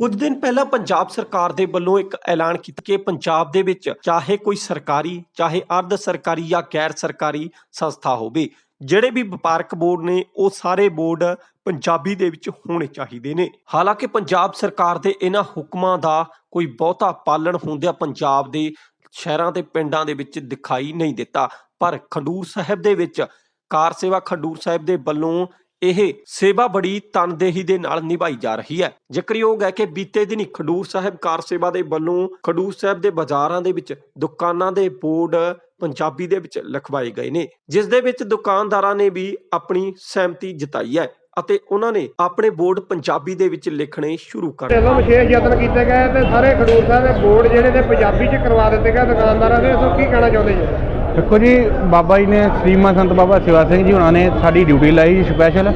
ਕੁਝ ਦਿਨ ਪਹਿਲਾਂ ਪੰਜਾਬ ਸਰਕਾਰ ਦੇ ਵੱਲੋਂ ਇੱਕ ਐਲਾਨ ਕੀਤਾ ਕਿ ਪੰਜਾਬ ਦੇ ਵਿੱਚ ਚਾਹੇ ਕੋਈ ਸਰਕਾਰੀ, ਚਾਹੇ ਅਰਧ ਸਰਕਾਰੀ ਜਾਂ ਗੈਰ ਸਰਕਾਰੀ ਸੰਸਥਾ ਹੋਵੇ, ਜਿਹੜੇ ਵੀ ਵਪਾਰਕ ਬੋਰਡ ਨੇ, ਉਹ ਸਾਰੇ ਬੋਰਡ ਪੰਜਾਬੀ ਦੇ ਵਿੱਚ ਹੋਣੇ ਚਾਹੀਦੇ ਨੇ। ਹਾਲਾਂਕਿ ਪੰਜਾਬ ਸਰਕਾਰ ਦੇ ਇਹਨਾਂ ਹੁਕਮਾਂ ਦਾ ਕੋਈ ਬਹੁਤਾ ਪਾਲਣ ਹੁੰਦਿਆਂ ਪੰਜਾਬ ਦੇ ਸ਼ਹਿਰਾਂ ਤੇ ਪਿੰਡਾਂ ਦੇ ਵਿੱਚ ਦਿਖਾਈ ਨਹੀਂ ਦਿੱਤਾ। ਪਰ ਖੰਡੂਰ ਸਾਹਿਬ ਦੇ ਵਿੱਚ, ਕਾਰ ਸੇਵਾ ਖੰਡੂਰ ਸਾਹਿਬ ਦੇ ਵੱਲੋਂ ਇਹ ਸੇਵਾ ਬੜੀ ਤਨਦੇਹੀ ਦੇ ਨਾਲ ਨਿਭਾਈ ਜਾ ਰਹੀ ਹੈ। ਜ਼ਿਕਰਯੋਗ ਹੈ ਕਿ ਬੀਤੇ ਦਿਨੀ ਖਡੂਰ ਸਾਹਿਬ ਕਾਰ ਸੇਵਾ ਦੇ ਵੱਲੋਂ ਖਡੂਰ ਸਾਹਿਬ ਦੇ ਬਾਜ਼ਾਰਾਂ ਦੇ ਵਿੱਚ ਦੁਕਾਨਾਂ ਦੇ ਬੋਰਡ ਪੰਜਾਬੀ ਦੇ ਵਿੱਚ ਲਿਖਵਾਏ ਗਏ ਨੇ, ਜਿਸ ਦੇ ਵਿੱਚ ਦੁਕਾਨਦਾਰਾਂ ਨੇ ਵੀ ਆਪਣੀ ਸਹਿਮਤੀ ਜਤਾਈ ਹੈ ਅਤੇ ਉਹਨਾਂ ਨੇ ਆਪਣੇ ਬੋਰਡ ਪੰਜਾਬੀ ਦੇ ਵਿੱਚ ਲਿਖਣੇ ਸ਼ੁਰੂ ਕਰ ਦਿੱਤੇ। ਵਿਸ਼ੇਸ਼ ਯਤਨ ਕੀਤੇ ਗਏ ਤੇ ਸਾਰੇ ਖਡੂਰ ਸਾਹਿਬ ਦੇ ਬੋਰਡ ਜਿਹੜੇ ਨੇ ਪੰਜਾਬੀ ਚ ਕਰਵਾ ਦਿੱਤੇ ਗਏ ਦੁਕਾਨਦਾਰਾਂ ਦੇ, ਸੋ ਕੀ ਕਹਿਣਾ ਚਾਹੁੰਦੇ ਜੀ? ਦੇਖੋ ਜੀ, ਬਾਬਾ ਜੀ ਨੇ ਸ੍ਰੀਮਾਨ ਸੰਤ ਬਾਬਾ ਸਿਵਾ ਸਿੰਘ ਜੀ ਉਹਨਾਂ ਨੇ ਸਾਡੀ ਡਿਊਟੀ ਲਾਈ ਜੀ ਸਪੈਸ਼ਲ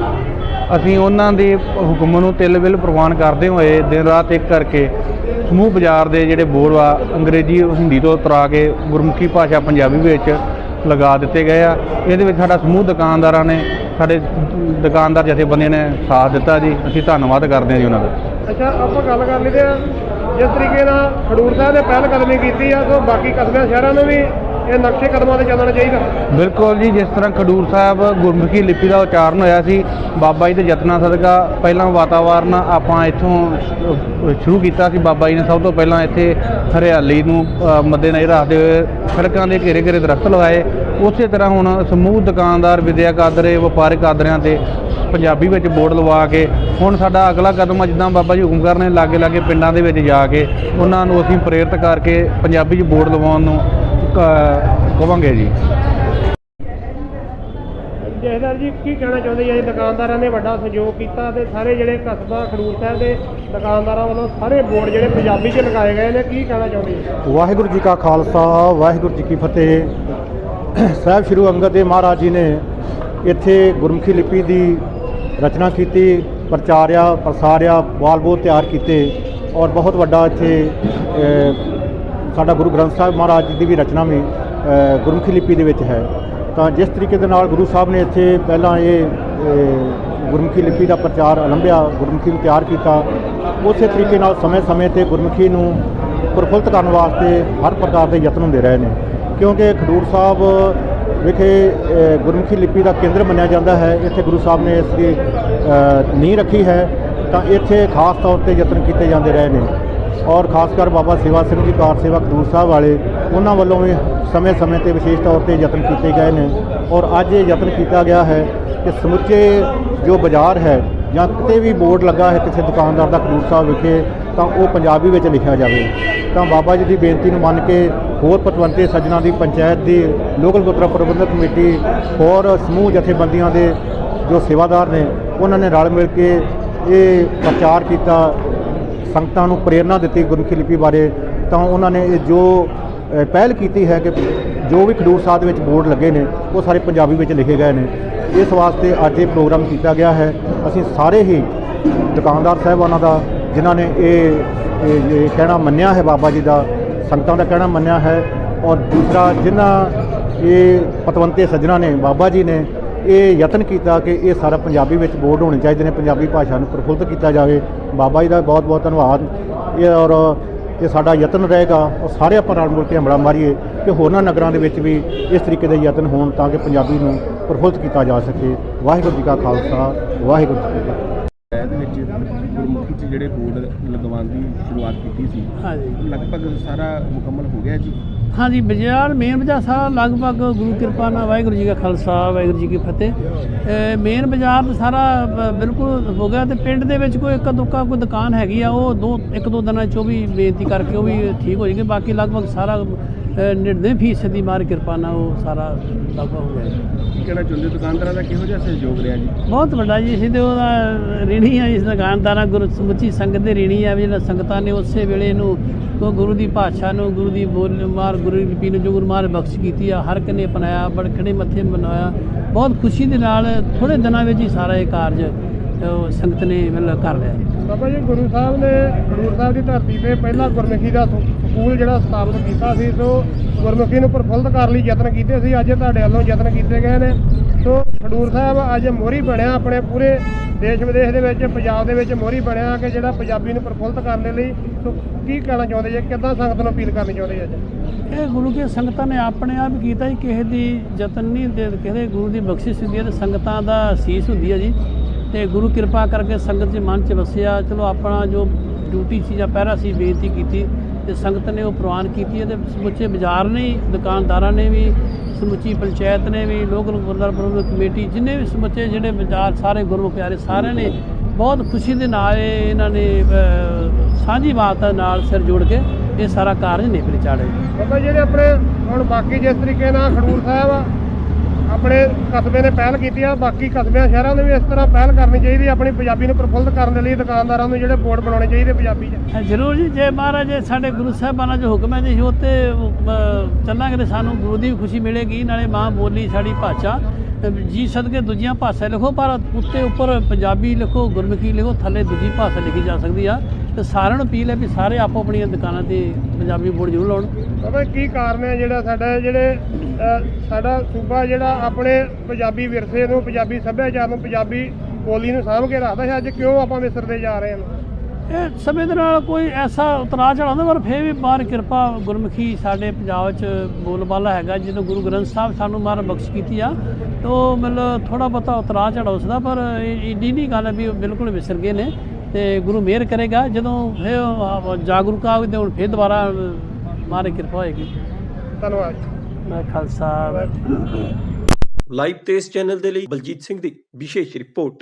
ਅਸੀਂ ਉਹਨਾਂ ਦੇ ਹੁਕਮ ਨੂੰ ਤਿਲ ਬਿਲ ਪ੍ਰਵਾਨ ਕਰਦੇ ਹੋਏ ਦਿਨ ਰਾਤ ਇੱਕ ਕਰਕੇ ਸਮੂਹ ਬਾਜ਼ਾਰ ਦੇ ਜਿਹੜੇ ਬੋਰਡ ਆ, ਅੰਗਰੇਜ਼ੀ ਹਿੰਦੀ ਤੋਂ ਉਤਰਾ ਕੇ ਗੁਰਮੁਖੀ ਭਾਸ਼ਾ ਪੰਜਾਬੀ ਵਿੱਚ ਲਗਾ ਦਿੱਤੇ ਗਏ ਆ। ਇਹਦੇ ਵਿੱਚ ਸਾਡਾ ਸਮੂਹ ਦੁਕਾਨਦਾਰਾਂ ਨੇ, ਸਾਡੇ ਦੁਕਾਨਦਾਰ ਜਥੇਬੰਦੀਆਂ ਨੇ ਸਾਥ ਦਿੱਤਾ ਜੀ। ਅਸੀਂ ਧੰਨਵਾਦ ਕਰਦੇ ਹਾਂ ਜੀ ਉਹਨਾਂ ਦਾ। ਅੱਛਾ, ਆਪਾਂ ਗੱਲ ਕਰ ਲਈਏ। ਜਿਸ ਤਰੀਕੇ ਨਾਲ ਖਡੂਰ ਸਾਹਿਬ ਨੇ ਪਹਿਲ ਕਦਮੀ ਕੀਤੀ ਆ ਸੋ ਬਾਕੀ ਕਸਬਿਆਂ, ਸ਼ਹਿਰਾਂ ਨੂੰ ਵੀ ਇਹ ਨਕਸ਼ੇ ਕਦਮਾਂ ਤੇ ਚੱਲਣਾ ਚਾਹੀਦਾ। ਬਿਲਕੁਲ ਜੀ ਜਿਸ ਤਰ੍ਹਾਂ ਖਡੂਰ ਸਾਹਿਬ ਗੁਰਮੁਖੀ ਲਿਪੀ ਦਾ ਉਚਾਰਨ ਹੋਇਆ ਸੀ ਬਾਬਾ ਜੀ ਦੇ ਯਤਨਾਂ ਸਦਕਾ ਪਹਿਲਾਂ ਵਾਤਾਵਰਨ ਆਪਾਂ ਇੱਥੋਂ ਸ਼ੁਰੂ ਕੀਤਾ ਸੀ। ਬਾਬਾ ਜੀ ਨੇ ਸਭ ਤੋਂ ਪਹਿਲਾਂ ਇੱਥੇ ਹਰਿਆਲੀ ਨੂੰ ਅ, ਮੱਦੇਨਜ਼ਰ ਰੱਖਦੇ ਹੋਏ ਸੜਕਾਂ ਦੇ ਘੇਰੇ ਘੇਰੇ ਦਰਖਤ ਲਗਾਏ। ਉਸੇ ਤਰ੍ਹਾਂ ਹੁਣ ਸਮੂਹ ਦੁਕਾਨਦਾਰ ਵਿਦਿਅਕ ਆਦਰੇ ਵਪਾਰਕ ਆਦਰਿਆਂ ਤੇ ਪੰਜਾਬੀ ਵਿੱਚ ਬੋਰਡ ਲਵਾ ਕੇ ਹੁਣ ਸਾਡਾ ਅਗਲਾ ਕਦਮ ਆ ਜਿੱਦਾਂ ਬਾਬਾ ਜੀ ਹੁਕਮ ਕਰਨੇ ਲਾਗੇ ਲਾਗੇ ਪਿੰਡਾਂ ਦੇ ਵਿੱਚ ਜਾ ਕੇ ਉਹਨਾਂ ਨੂੰ ਅਸੀਂ ਪ੍ਰੇਰਿਤ ਕਰਕੇ ਪੰਜਾਬੀ 'ਚ ਬੋਰਡ ਲਵਾਉਣ ਨੂੰ ਕਵਾਂਗੇ ਜੀ। ਜਹਦਰ ਜੀ ਕੀ ਕਹਿਣਾ ਚਾਹੁੰਦੇ ਜੀ? ਦੁਕਾਨਦਾਰਾਂ ਨੇ ਵੱਡਾ ਸਹਿਯੋਗ ਕੀਤਾ ਤੇ ਸਾਰੇ ਜਿਹੜੇ ਕਸਬਾ ਖਡੂਰ ਸਾਹਿਬ ਦੇ ਦੁਕਾਨਦਾਰਾਂ ਵੱਲੋਂ ਸਾਰੇ ਬੋਰਡ ਜਿਹੜੇ ਪੰਜਾਬੀ 'ਚ ਲਗਾਏ ਗਏ ਨੇ ਕੀ ਕਹਿਣਾ ਚਾਹੁੰਦੇ ਜੀ? ਵਾਹਿਗੁਰੂ ਜੀ ਕਾ ਖਾਲਸਾ ਵਾਹਿਗੁਰੂ ਜੀ ਕੀ ਫਤਿਹ। ਸਾਹਿਬ ਸ਼੍ਰੀ ਅੰਗਦ ਦੇਵ ਮਹਾਰਾਜ ਜੀ ਨੇ ਇੱਥੇ ਗੁਰਮੁਖੀ ਲਿਪੀ ਦੀ ਰਚਨਾ ਕੀਤੀ ਪ੍ਰਚਾਰਿਆ ਪ੍ਰਸਾਰਿਆ ਬਾਲਬੋਧ ਤਿਆਰ ਕੀਤੇ ਔਰ ਬਹੁਤ ਵੱਡਾ ਇੱਥੇ ਸਾਡਾ ਗੁਰੂ ਗ੍ਰੰਥ ਸਾਹਿਬ ਮਹਾਰਾਜ ਜੀ ਦੀ ਵੀ ਰਚਨਾ ਵੀ ਗੁਰਮੁਖੀ ਲਿਪੀ ਦੇ ਵਿੱਚ ਹੈ। ਤਾਂ ਜਿਸ ਤਰੀਕੇ ਦੇ ਨਾਲ ਗੁਰੂ ਸਾਹਿਬ ਨੇ ਇੱਥੇ ਪਹਿਲਾਂ ਇਹ ਗੁਰਮੁਖੀ ਲਿਪੀ ਦਾ ਪ੍ਰਚਾਰ ਅਲੰਭਿਆ, ਗੁਰਮੁਖੀ ਨੂੰ ਤਿਆਰ ਕੀਤਾ, ਉਸੇ ਤਰੀਕੇ ਨਾਲ ਸਮੇਂ-ਸਮੇਂ ਤੇ ਗੁਰਮੁਖੀ ਨੂੰ ਪ੍ਰਫੁੱਲਤ ਕਰਨ ਵਾਸਤੇ ਹਰ ਪ੍ਰਕਾਰ ਦੇ ਯਤਨ ਹੁੰਦੇ ਰਹੇ ਨੇ। ਕਿਉਂਕਿ ਖਡੂਰ ਸਾਹਿਬ ਵਿਖੇ ਗੁਰਮੁਖੀ ਲਿਪੀ ਦਾ ਕੇਂਦਰ ਮੰਨਿਆ ਜਾਂਦਾ ਹੈ। ਇੱਥੇ ਗੁਰੂ ਸਾਹਿਬ ਨੇ ਇਸ ਦੀ ਨੀਂਹ ਰੱਖੀ ਹੈ। ਤਾਂ ਇੱਥੇ ਖਾਸ ਤੌਰ ਤੇ ਯਤਨ ਕੀਤੇ ਜਾਂਦੇ ਰਹੇ ਨੇ। ਔਰ ਖਾਸ ਕਰ ਬਾਬਾ ਸੇਵਾ ਸਿੰਘ ਜੀ, ਕਾਰ ਸੇਵਾ ਖਡੂਰ ਸਾਹਿਬ ਵਾਲੇ, ਉਹਨਾਂ ਵੱਲੋਂ ਵੀ ਸਮੇਂ-ਸਮੇਂ ਤੇ ਵਿਸ਼ੇਸ਼ ਤੌਰ ਤੇ ਯਤਨ ਕੀਤੇ ਗਏ ਨੇ। ਔਰ ਅੱਜ ਇਹ ਯਤਨ ਕੀਤਾ ਗਿਆ ਹੈ ਕਿ ਸਮੁੱਚੇ ਜੋ ਬਾਜ਼ਾਰ ਹੈ ਜਾਂ ਕਿਤੇ ਵੀ ਬੋਰਡ ਲੱਗਾ ਹੈ ਕਿਸੇ ਦੁਕਾਨਦਾਰ ਦਾ ਖਡੂਰ ਸਾਹਿਬ ਵਿਖੇ, ਤਾਂ ਉਹ ਪੰਜਾਬੀ ਵਿੱਚ ਲਿਖਿਆ ਜਾਵੇ। ਤਾਂ ਬਾਬਾ ਜੀ ਦੀ ਬੇਨਤੀ ਨੂੰ ਮੰਨ ਕੇ ਹੋਰ ਪਤਵੰਤੇ ਸੱਜਣਾ ਦੀ ਪੰਚਾਇਤ ਦੀ ਲੋਕਲ ਗੁਰਦੁਆਰਾ ਪ੍ਰਬੰਧਕ ਕਮੇਟੀ ਹੋਰ ਸਮੂਹ ਜਥੇਬੰਦੀਆਂ ਦੇ ਜੋ ਸੇਵਾਦਾਰ ਨੇ, ਉਹਨਾਂ ਨੇ ਰਲ ਮਿਲ ਕੇ ਇਹ ਪ੍ਰਚਾਰ ਕੀਤਾ ਸੰਗਤਾਂ ਨੂੰ ਪ੍ਰੇਰਣਾ ਦਿੱਤੀ ਗੁਰਮੁਖੀ ਲਿਪੀ ਬਾਰੇ, ਤਾਂ ਉਹਨਾਂ ਨੇ ਇਹ ਜੋ ਪਹਿਲ ਕੀਤੀ ਹੈ ਕਿ ਜੋ ਵੀ ਖਡੂਰ ਸਾਹਿਬ ਦੇ ਵਿੱਚ ਬੋਰਡ ਲੱਗੇ ਨੇ, ਉਹ ਸਾਰੇ ਪੰਜਾਬੀ ਵਿੱਚ ਲਿਖੇ ਗਏ ਨੇ। ਇਸ ਵਾਸਤੇ ਅੱਜ ਇਹ ਪ੍ਰੋਗਰਾਮ ਕੀਤਾ ਗਿਆ ਹੈ। ਅਸੀਂ ਸਾਰੇ ਹੀ ਦੁਕਾਨਦਾਰ ਸਾਹਿਬਾਨਾਂ ਦਾ, ਜਿਨ੍ਹਾਂ ਨੇ ਇਹ ਇਹ ਇਹ ਕਹਿਣਾ ਮੰਨਿਆ ਹੈ ਬਾਬਾ ਜੀ ਦਾ, ਸੰਗਤਾਂ ਦਾ ਕਹਿਣਾ ਮੰਨਿਆ ਹੈ, ਔਰ ਦੂਸਰਾ ਜਿਨ੍ਹਾਂ ਇਹ ਪਤਵੰਤੇ ਸੱਜਣਾ ਨੇ, ਬਾਬਾ ਜੀ ਨੇ ਇਹ ਯਤਨ ਕੀਤਾ ਕਿ ਇਹ ਸਾਰਾ ਪੰਜਾਬੀ ਵਿੱਚ ਬੋਰਡ ਹੋਣੇ ਚਾਹੀਦੇ ਨੇ, ਪੰਜਾਬੀ ਭਾਸ਼ਾ ਨੂੰ ਪ੍ਰਫੁੱਲਤ ਕੀਤਾ ਜਾਵੇ। ਬਾਬਾ ਜੀ ਦਾ ਬਹੁਤ ਬਹੁਤ ਧੰਨਵਾਦ। ਇਹ ਔਰ ਇਹ ਸਾਡਾ ਯਤਨ ਰਹੇਗਾ ਉਹ ਸਾਰੇ ਆਪਾਂ ਰਲ ਮਿਲ ਕੇ ਹਮਲਾ ਮਾਰੀਏ ਕਿ ਹੋਰਨਾਂ ਨਗਰਾਂ ਦੇ ਵਿੱਚ ਵੀ ਇਸ ਤਰੀਕੇ ਦੇ ਯਤਨ ਹੋਣ ਤਾਂ ਕਿ ਪੰਜਾਬੀ ਨੂੰ ਪ੍ਰਫੁੱਲਤ ਕੀਤਾ ਜਾ ਸਕੇ। ਵਾਹਿਗੁਰੂ ਜੀ ਕਾ ਖਾਲਸਾ ਵਾਹਿਗੁਰੂ ਜੀ ਕੀ ਫਤਿਹ। ਵਿੱਚ ਗੁਰਮੁਖੀ 'ਚ ਜਿਹੜੇ ਬੋਰਡ ਲਗਵਾਉਣ ਦੀ ਸ਼ੁਰੂਆਤ ਕੀਤੀ ਸੀ ਹਾਂਜੀ। ਲਗਭਗ ਸਾਰਾ ਮੁਕੰਮਲ ਹੋ ਗਿਆ ਜੀ? ਹਾਂਜੀ ਬਾਜ਼ਾਰ ਮੇਨ ਬਾਜ਼ਾਰ ਸਾਰਾ ਲਗਭਗ ਗੁਰੂ ਕਿਰਪਾ ਨਾਲ ਵਾਹਿਗੁਰੂ ਜੀ ਕਾ ਖਾਲਸਾ ਵਾਹਿਗੁਰੂ ਜੀ ਕੀ ਫਤਿਹ ਮੇਨ ਬਾਜ਼ਾਰ ਸਾਰਾ ਬਿਲਕੁਲ ਹੋ ਗਿਆ ਤੇ ਪਿੰਡ ਦੇ ਵਿੱਚ ਕੋਈ ਇੱਕ ਦੁੱਕਾ ਕੋਈ ਦੁਕਾਨ ਹੈਗੀ ਆ ਉਹ ਦੋ ਇੱਕ ਦੋ ਦਿਨਾਂ 'ਚ ਉਹ ਵੀ ਬੇਨਤੀ ਕਰਕੇ ਉਹ ਵੀ ਠੀਕ ਹੋ ਜਾਏਗੀ ਬਾਕੀ ਲਗਭਗ ਸਾਰਾ 99 ਫੀਸਦ ਦੀ ਮਾਰ ਕਿਰਪਾ ਨਾਲ ਉਹ ਸਾਰਾ ਲਗਭਗ ਹੋ ਗਿਆ ਜੀ ਕੀ ਕਹਿਣਾ ਚਾਹੁੰਦੇ ਹੋ? ਦੁਕਾਨਦਾਰਾਂ ਦਾ ਕਿਹੋ ਜਿਹਾ ਸਹਿਯੋਗ ਰਿਹਾ ਜੀ ਬਹੁਤ ਵੱਡਾ ਜੀ ਅਸੀਂ ਤੇ ਉਹਦਾ ঋਣੀ ਆ ਇਸ ਦੁਕਾਨਦਾਰਾਂ ਗੁਰੂ ਸਮੁੱਚੀ ਸੰਗਤ ਦੇ ঋਣੀ ਆ ਵੀ ਜਿਹੜਾ ਸੰਗਤਾਂ ਨੇ ਉਸੇ ਵੇਲੇ ਇਹਨੂੰ ਉਹ ਗੁਰੂ ਦੀ ਭਾਸ਼ਾ ਨੂੰ, ਗੁਰੂ ਦੀ ਬੋਲ ਮਾਰ, ਗੁਰੂ ਦੀ ਲਿਪੀ ਜੋ ਗੁਰੂ ਮਾਰ ਬਖਸ਼ ਕੀਤੀ ਆ। ਹਰ ਇੱਕ ਨੇ ਅਪਣਾਇਆ, ਬੜਖੜੇ ਮੱਥੇ ਮਨਾਇਆ। ਬਹੁਤ ਖੁਸ਼ੀ ਦੇ ਨਾਲ ਥੋੜੇ ਦਿਨਾਂ ਵਿੱਚ ਹੀ ਸਾਰਾ ਇਹ ਕਾਰਜ ਸੰਗਤ ਨੇ ਮਤਲਬ ਕਰ ਲਿਆ। ਜੀ ਬਾਬਾ ਜੀ, ਗੁਰੂ ਸਾਹਿਬ ਨੇ, ਗੁਰੂ ਸਾਹਿਬ ਦੀ ਧਰਤੀ ਤੇ ਪਹਿਲਾ ਗੁਰਮੁਖੀ ਦਾ ਸਕੂਲ ਜਿਹੜਾ ਸਥਾਪਿਤ ਕੀਤਾ ਸੀ, ਸੋ ਗੁਰਮੁਖੀ ਨੂੰ ਪ੍ਰਫੁੱਲਤ ਕਰਨ ਲਈ ਯਤਨ ਕੀਤੇ ਸੀ। ਅੱਜ ਤੁਹਾਡੇ ਵੱਲੋਂ ਯਤਨ ਕੀਤੇ ਗਏ ਨੇ। ਸੋ ਖਡੂਰ ਸਾਹਿਬ, ਅੱਜ ਮੋਹਰੀ ਬਣਿਆ ਆਪਣੇ ਪੂਰੇ ਦੇਸ਼ ਵਿਦੇਸ਼ ਦੇ ਵਿੱਚ, ਪੰਜਾਬ ਦੇ ਵਿੱਚ ਮੋਹਰੀ ਬਣਿਆ ਕਿ ਜਿਹੜਾ ਪੰਜਾਬੀ ਨੂੰ ਪ੍ਰਫੁੱਲਤ ਕਰਨ ਦੇ ਲਈ ਸੋ ਕੀ ਕਹਿਣਾ ਚਾਹੁੰਦੇ ਜੀ? ਕਿੱਦਾਂ ਸੰਗਤ ਨੂੰ ਅਪੀਲ ਕਰਨੀ ਚਾਹੁੰਦੇ ਅੱਜ? ਇਹ ਗੁਰੂ ਕੀ ਸੰਗਤਾਂ ਨੇ ਆਪਣੇ ਆਪ ਕੀਤਾ ਹੀ ਕਿਸੇ ਦੀ ਯਤਨ ਨਹੀਂ ਦੇ ਕਿਸੇ ਗੁਰੂ ਦੀ ਬਖਸ਼ਿਸ਼ ਹੁੰਦੀ ਹੈ ਤੇ ਸੰਗਤਾਂ ਦਾ ਸੀਸ ਹੁੰਦੀ ਹੈ ਜੀ। ਤੇ ਗੁਰੂ ਕਿਰਪਾ ਕਰਕੇ ਸੰਗਤ ਦੇ ਮਨ 'ਚ ਵਸਿਆ। ਚਲੋ ਆਪਣਾ ਜੋ ਡਿਊਟੀ ਸੀ ਜਾਂ ਪਹਿਰਾ ਸੀ, ਬੇਨਤੀ ਕੀਤੀ ਤੇ ਸੰਗਤ ਨੇ ਉਹ ਪ੍ਰਵਾਨ ਕੀਤੀ ਹੈ ਤੇ ਸਮੁੱਚੇ ਬਾਜ਼ਾਰ ਨੇ ਦੁਕਾਨਦਾਰਾਂ ਨੇ ਵੀ ਸਮੁੱਚੀ ਪੰਚਾਇਤ ਨੇ ਵੀ ਲੋਕਲ ਗੁਰਦੁਆਰਾ ਪ੍ਰਬੰਧਕ ਕਮੇਟੀ, ਜਿੰਨੇ ਵੀ ਸਮੁੱਚੇ, ਜਿਹੜੇ ਬਾਜ਼ਾਰ ਸਾਰੇ ਗੁਰਮੁਖ ਪਿਆਰੇ ਸਾਰਿਆਂ ਨੇ ਬਹੁਤ ਖੁਸ਼ੀ ਦੇ ਨਾਲ ਇਹ ਇਹਨਾਂ ਨੇ ਸਾਂਝੀ ਬਾਤ ਨਾਲ ਸਿਰ ਜੋੜ ਕੇ ਇਹ ਸਾਰਾ ਕਾਰਜ ਨੇਪਰੇ ਚਾੜੇ ਬਾਬਾ ਜਿਹੜੇ ਆਪਣੇ, ਹੁਣ ਬਾਕੀ ਜਿਸ ਤਰੀਕੇ ਨਾਲ ਖਡੂਰ ਸਾਹਿਬ ਆ ਆਪਣੇ ਕਸਬੇ ਨੇ ਪਹਿਲ ਕੀਤੀ ਆ ਬਾਕੀ ਕਸਬਿਆਂ ਸ਼ਹਿਰਾਂ ਨੇ ਵੀ ਇਸ ਤਰ੍ਹਾਂ ਪਹਿਲ ਕਰਨੀ ਚਾਹੀਦੀ ਆਪਣੀ ਪੰਜਾਬੀ ਨੂੰ ਪ੍ਰਫੁੱਲਤ ਕਰਨ ਦੇ ਲਈ ਦੁਕਾਨਦਾਰਾਂ ਨੂੰ ਜਿਹੜੇ ਬੋਰਡ ਬਣਾਉਣੇ ਚਾਹੀਦੇ ਪੰਜਾਬੀ 'ਚ। ਜ਼ਰੂਰ ਜੀ ਜੇ ਮਹਾਰਾਜ ਜੀ ਸਾਡੇ ਗੁਰੂ ਸਾਹਿਬਾਨਾਂ ਜੋ ਹੁਕਮ ਹੈ ਜੀ ਉਹ ਤੇ ਚੱਲਾਂਗੇ ਤੇ ਸਾਨੂੰ ਗੁਰੂ ਦੀ ਵੀ ਖੁਸ਼ੀ ਮਿਲੇਗੀ ਨਾਲੇ ਮਾਂ ਬੋਲੀ ਸਾਡੀ ਭਾਸ਼ਾ ਅ, ਜੀ ਸਦਕੇ ਦੂਜੀਆਂ ਭਾਸ਼ਾ ਲਿਖੋ ਪਰ ਉੱਤੇ ਉੱਪਰ ਪੰਜਾਬੀ ਲਿਖੋ ਗੁਰਮੁਖੀ ਲਿਖੋ ਥੱਲੇ ਦੂਜੀ ਭਾਸ਼ਾ ਲਿਖੀ ਜਾ ਸਕਦੀ ਆ। ਤੇ ਸਾਰਿਆਂ ਨੂੰ ਅਪੀਲ ਹੈ ਵੀ ਸਾਰੇ ਆਪੋ ਆਪਣੀਆਂ ਦੁਕਾਨਾਂ ਤੇ ਪੰਜਾਬੀ ਬੋਰਡ ਜ਼ਰੂਰ ਲਾਉਣ। ਬਾਬਾ ਕੀ ਕਾਰਨ ਹੈ ਜਿਹੜਾ ਸਾਡਾ ਜਿਹੜੇ ਸਾਡਾ ਸੂਬਾ ਜਿਹੜਾ ਆਪਣੇ ਪੰਜਾਬੀ ਵਿਰਸੇ ਨੂੰ ਪੰਜਾਬੀ ਸੱਭਿਆਚਾਰ ਨੂੰ ਪੰਜਾਬੀ ਬੋਲੀ ਨੂੰ ਸਾਂਭ ਕੇ ਰੱਖਦਾ ਹੈ। ਅੱਜ ਕਿਉਂ ਆਪਾਂ ਵਿਸਰਦੇ ਜਾ ਰਹੇ ਹਾਂ? ਇਹ ਸਮੇਂ ਦੇ ਨਾਲ ਕੋਈ ਐਸਾ ਉਤਰਾਅ ਚੜ੍ਹਾਅ ਹੁੰਦਾ ਪਰ ਫਿਰ ਵੀ ਬਾਹਰ ਕਿਰਪਾ ਗੁਰਮੁਖੀ ਸਾਡੇ ਪੰਜਾਬ 'ਚ ਬੋਲਬਾਲਾ ਹੈਗਾ ਜਦੋਂ ਗੁਰੂ ਗ੍ਰੰਥ ਸਾਹਿਬ ਸਾਨੂੰ ਮਾਰ ਬਖਸ਼ ਕੀਤੀ ਆ। ਤੋ ਮਤਲਬ ਥੋੜਾ ਬਹੁਤਾ ਉਤਰਾਅ ਚੜ੍ਹਾਅ ਉਸਦਾ ਪਰ ਇਹ ਨਹੀਂ ਗੱਲ ਵੀ ਬਿਲਕੁਲ ਵਿਸਰ ਗਏ ਨੇ ਤੇ ਗੁਰੂ ਮਿਹਰ ਕਰੇਗਾ। ਜਦੋਂ ਫਿਰ ਉਹ ਜਾਗਰੂਕ ਆਵੇ ਤੇ ਹੁਣ ਫਿਰ ਦੁਬਾਰਾ ਮਾਰੇ ਕਿਰਪਾ ਹੋਏਗੀ। ਧੰਨਵਾਦ। ਮੈਂ ਖਾਲਸਾ ਲਾਈਵ ਤੇ ਇਸ ਚੈਨਲ ਦੇ ਲਈ ਬਲਜੀਤ ਸਿੰਘ ਦੀ ਵਿਸ਼ੇਸ਼ ਰਿਪੋਰਟ।